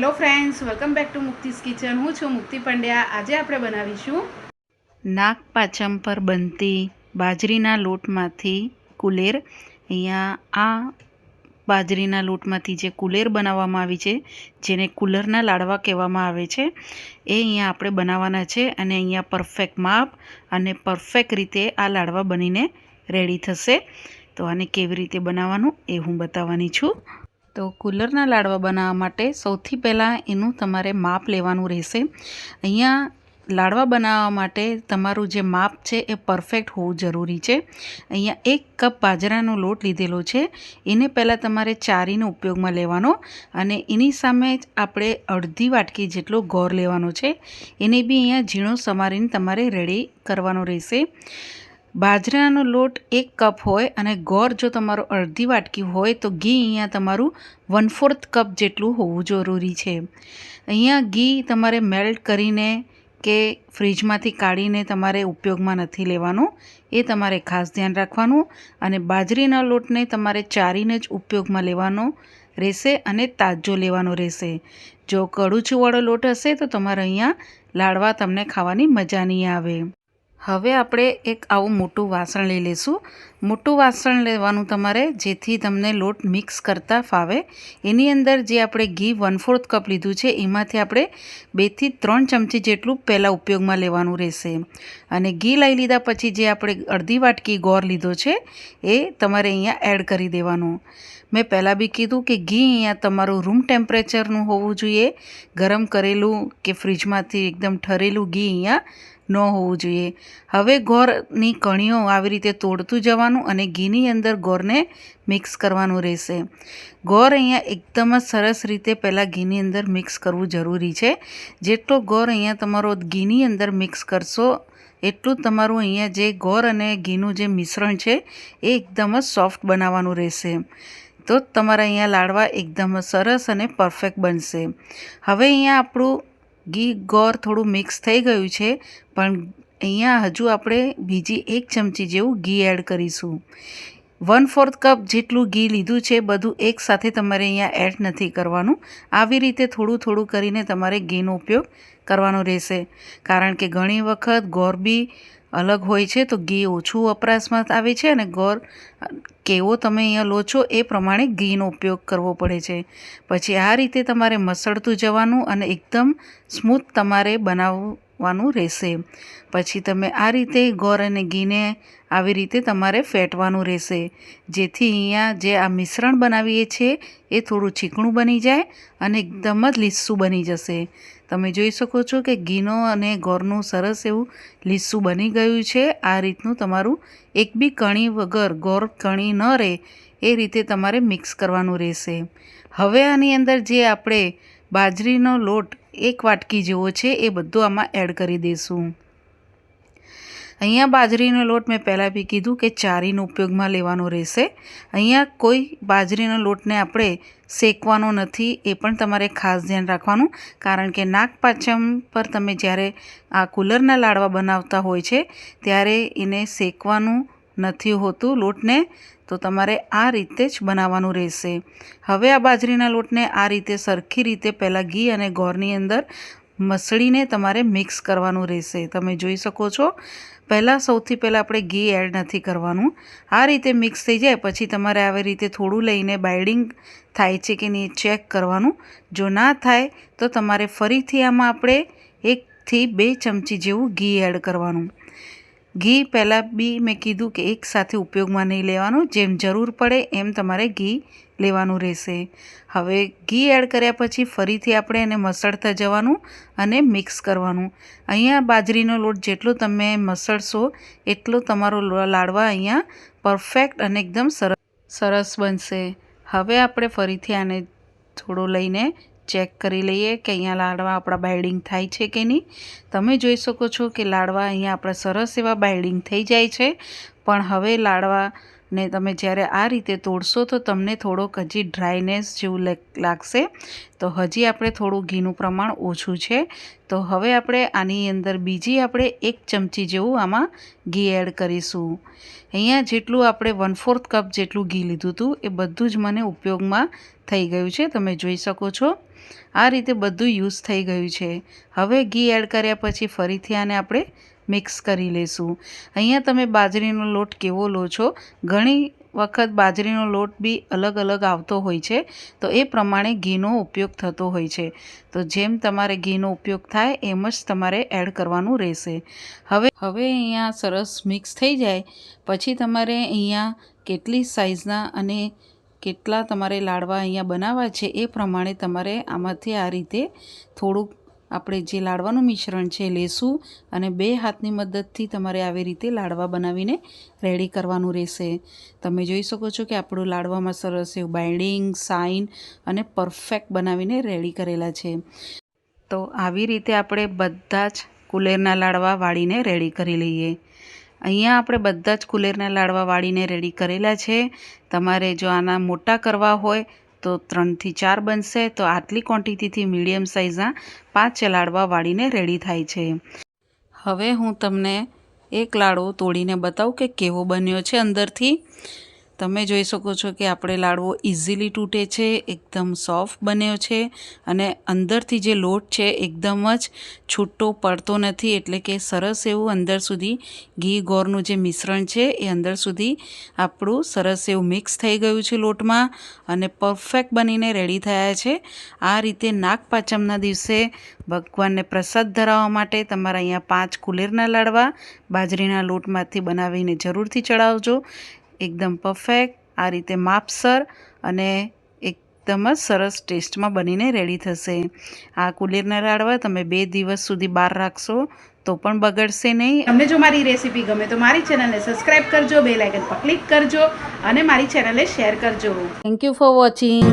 Hello friends, welcome back to મુક્તિસ kitchen. હું છું મુક્તિ પંડ્યા. આજે આપણે બનાવીશું નાગ પાચમ પર બનતી બાજરીના લોટમાંથી કુલેર. અહીંયા આ બાજરીના લોટમાંથી જે કુલેર બનાવવામાં આવી છે, જેને કુલરના લાડવા કહેવામાં આવે છે, એ અહીંયા આપણે બનાવવાના છે અને અહીંયા પરફેક્ટ માપ અને પરફેક્ટ રીતે આ લાડવા બનીને રેડી થશે. તો આને કેવી રીતે બનાવવાનું એ હું બતાવવાની છું. તો કુલરના લાડવા બનાવવા માટે સૌથી પહેલાં એનું તમારે માપ લેવાનું રહેશે. અહીંયા લાડવા બનાવવા માટે તમારું જે માપ છે એ પરફેક્ટ હોવું જરૂરી છે. અહીંયા એક કપ બાજરાનો લોટ લીધેલો છે. એને પહેલાં તમારે ચારીનો ઉપયોગમાં લેવાનો અને એની સામે જ આપણે અડધી વાટકી જેટલો ગોળ લેવાનો છે. એને બી અહીંયા ઝીણો સમારીને તમારે રેડી કરવાનો રહેશે. બાજરાનો લોટ એક કપ હોય અને ગોળ જો તમારો અડધી વાટકી હોય તો ઘી અહીંયા તમારું વન ફોર્થ કપ જેટલું હોવું જરૂરી છે. અહીંયા ઘી તમારે મેલ્ટ કરીને કે ફ્રીજમાંથી કાઢીને તમારે ઉપયોગમાં નથી લેવાનું. એ તમારે ખાસ ધ્યાન રાખવાનું અને બાજરીના લોટને તમારે ચારીને જ ઉપયોગમાં લેવાનો રહેશે અને તાજો લેવાનો રહેશે. જો કડુચીવાળો લોટ હશે તો તમારે અહીંયા લાડવા તમને ખાવાની મજા નહીં આવે. હવે આપણે એક આવું મોટું વાસણ લઈ લઈશું. મોટું વાસણ લેવાનું તમારે જેથી તમને લોટ મિક્સ કરતાં ફાવે. એની અંદર જે આપણે ઘી વન ફોર્થ કપ લીધું છે, એમાંથી આપણે બેથી ત્રણ ચમચી જેટલું પહેલાં ઉપયોગમાં લેવાનું રહેશે. અને ઘી લઈ લીધા પછી જે આપણે અડધી વાટકી ગોર લીધો છે, એ તમારે અહીંયા એડ કરી દેવાનું. મેં પહેલાં બી કીધું કે ઘી અહીંયા તમારું રૂમ ટેમ્પરેચરનું હોવું જોઈએ. ગરમ કરેલું કે ફ્રીજમાંથી એકદમ ઠરેલું ઘી અહીંયા ન હોવું જોઈએ. હવે ગોળની કણીઓ આવી રીતે તોડતું જવાનું અને ઘીની અંદર ગોરને મિક્સ કરવાનું રહેશે. ગોર અહીંયા એકદમ જ સરસ રીતે પહેલાં ઘીની અંદર મિક્સ કરવું જરૂરી છે. જેટલો ગોર અહીંયા તમારો ઘીની અંદર મિક્સ કરશો, એટલું તમારું અહીંયા જે ગોળ અને ઘીનું જે મિશ્રણ છે, એ એકદમ જ સોફ્ટ બનાવવાનું રહેશે. તો તમારા અહીંયા લાડવા એકદમ સરસ અને પરફેક્ટ બનશે. હવે અહીંયા આપણું ઘી, ગોળ થોડું મિક્સ થઈ ગયું છે, પણ અહીંયા હજુ આપણે બીજી એક ચમચી જેવું ઘી એડ કરીશું. વન ફોર્થ કપ જેટલું ઘી લીધું છે, બધું એકસાથે તમારે અહીંયા એડ નથી કરવાનું. આવી રીતે થોડું થોડું કરીને તમારે ઘીનો ઉપયોગ કરવાનો રહેશે. કારણ કે ઘણી વખત ગોળ બી અલગ હોય છે, તો ઘી ઓછું વપરાશમાં આવે છે અને ગોળ કેવો તમે અહીંયા લો છો એ પ્રમાણે ઘીનો ઉપયોગ કરવો પડે છે. પછી આ રીતે તમારે મસળતું જવાનું અને એકદમ સ્મૂથ તમારે બનાવવાનું રહેશે. પછી તમે આ રીતે ગોળ અને ઘીને આવી રીતે તમારે ફેટવાનું રહેશે. જેથી અહીંયા જે આ મિશ્રણ બનાવીએ છીએ, એ થોડું ચીકણું બની જાય અને એકદમ જ લીસું બની જશે. તમે જોઈ શકો છો કે ઘીનો અને ગોળનું સરસ એવું લીસું બની ગયું છે. આ રીતનું તમારું એક બી કણી વગર ગોળ કણી ન રહે, એ રીતે તમારે મિક્સ કરવાનું રહેશે. હવે આની અંદર જે આપણે બાજરીનો લોટ એક વાટકી જેવો છે, એ બધું આમાં એડ કરી દઈશું અહીંયા બાજરીનો લોટ મેં પહેલાં બી કીધું કે ચારીનો ઉપયોગમાં લેવાનો રહેશે. અહીંયા કોઈ બાજરીનો લોટને આપણે શેકવાનો નથી, એ પણ તમારે ખાસ ધ્યાન રાખવાનું. કારણ કે નાગપાંચમ પર તમે જ્યારે આ કુલરના લાડવા બનાવતા હોય છે, ત્યારે એને શેકવાનું નથી હોતું લોટને, તો તમારે આ રીતે જ બનાવવાનું રહેશે. હવે આ બાજરીના લોટને આ રીતે સરખી રીતે પહેલાં ઘી અને ગોળની અંદર મસળીને તમારે મિક્સ કરવાનું રહેશે. તમે જોઈ શકો છો, પહેલાં સૌથી પહેલાં આપણે ઘી એડ નથી કરવાનું. આ રીતે મિક્સ થઈ જાય, પછી તમારે આવી રીતે થોડું લઈને બાઇડિંગ થાય છે કે નહીં ચેક કરવાનું. જો ના થાય, તો તમારે ફરીથી આમાં આપણે એકથી બે ચમચી જેવું ઘી એડ કરવાનું. ઘી પહેલાં બી મેં કીધું કે એકસાથે ઉપયોગમાં નહીં લેવાનું. જેમ જરૂર પડે એમ તમારે ઘી લેવાનું રહેશે. હવે ઘી એડ કર્યા પછી ફરીથી આપણે એને મસળતા જવાનું અને મિક્સ કરવાનું. અહીંયા બાજરીનો લોટ જેટલો તમે મસળશો, એટલો તમારો લાડવા અહીંયા પરફેક્ટ અને એકદમ સરસ સરસ બનશે. હવે આપણે ફરીથી આને થોડો લઈને ચેક કરી લઈએ કે અહીંયા લાડવા આપણા બાઇડિંગ થાય છે કે નહીં. તમે જોઈ શકો છો કે લાડવા અહીંયા આપણા સરસ એવા બાઇડિંગ થઈ જાય છે. પણ હવે લાડવાને તમે જ્યારે આ રીતે તોડશો તો તમને થોડોક હજી ડ્રાયનેસ જેવું લાગ- લાગશે. તો હજી આપણે થોડું ઘીનું પ્રમાણ ઓછું છે. તો હવે આપણે આની અંદર બીજી આપણે એક ચમચી જેવું આમાં ઘી એડ કરીશું. અહીંયા જેટલું આપણે વન ફોર્થ કપ જેટલું ઘી લીધું હતું એ બધું જ મને ઉપયોગમાં થઈ ગયું છે. તમે જોઈ શકો છો. આ રીતે બધું યુઝ થઈ ગયું છે. હવે ઘી એડ કર્યા પછી ફરીથી આને આપણે મિક્સ કરી લેશું. અહીંયા તમે બાજરીનો લોટ કેવો લો છો? ઘણી વખત બાજરીનો લોટ બી અલગ અલગ આવતો હોય છે, તો એ પ્રમાણે ઘીનો ઉપયોગ થતો હોય છે. તો જેમ તમારે ઘીનો ઉપયોગ થાય એમ જ તમારે એડ કરવાનું રહેશે. હવે હવે અહીંયા સરસ મિક્સ થઈ જાય. પછી તમારે અહીંયા કેટલી સાઇઝના અને કેટલા તમારે લાડવા અહીંયા બનાવવા છે એ પ્રમાણે તમારે આમાંથી આ રીતે થોડુંક આપણે જે લાડવાનું મિશ્રણ છે લેશું અને બે હાથની મદદથી તમારે આવી રીતે લાડવા બનાવીને રેડી કરવાનું રહેશે. તમે જોઈ શકો છો કે આપણું લાડવામાં સરસ એવું બાઇન્ડિંગ, સાઇન અને પરફેક્ટ બનાવીને રેડી કરેલા છે. તો આવી રીતે આપણે બધા જ કુલેરના લાડવા વાળીને રેડી કરી લઈએ. અહીંયા આપણે બધા જ કુલેરના લાડવા વાળીને રેડી કરેલા છે. તમારે જો આના મોટા કરવા હોય તો ત્રણથી ચાર બનશે. તો આટલી ક્વોન્ટિટીથી મીડિયમ સાઇઝના પાંચ લાડવા વાળીને રેડી થાય છે. હવે હું તમને એક લાડવો તોડીને બતાવું કે કેવો બન્યો છે અંદરથી. તમે જોઈ શકો છો કે આપણે લાડવો ઇઝીલી તૂટે છે, એકદમ સોફ્ટ બન્યો છે અને અંદરથી જે લોટ છે એકદમ જ છૂટો પડતો નથી એટલે કે સરસ એવું અંદર સુધી ઘી ગોરનું જે મિશ્રણ છે એ અંદર સુધી આપણું સરસ એવું મિક્સ થઈ ગયું છે લોટમાં અને પરફેક્ટ બનીને રેડી થયા છે. આ રીતે નાગપાંચમના દિવસે ભગવાનને પ્રસાદ ધરાવવા માટે તમારા અહીંયા પાંચ કુલેરના લાડવા બાજરીના લોટમાંથી બનાવીને જરૂરથી ચડાવજો. એકદમ પરફેક્ટ આ રીતે માપસર અને એકદમ જ સરસ ટેસ્ટમાં બનીને રેડી થશે. આ કુલીરના રાડવા તમે બે દિવસ સુધી બહાર રાખશો તો પણ બગડશે નહીં. તમને જો મારી રેસીપી ગમે તો મારી ચેનલને સબસ્ક્રાઇબ કરજો બે લાઇકન પર ક્લિક કરજો અને મારી ચેનલને શેર કરજો. Thank you for watching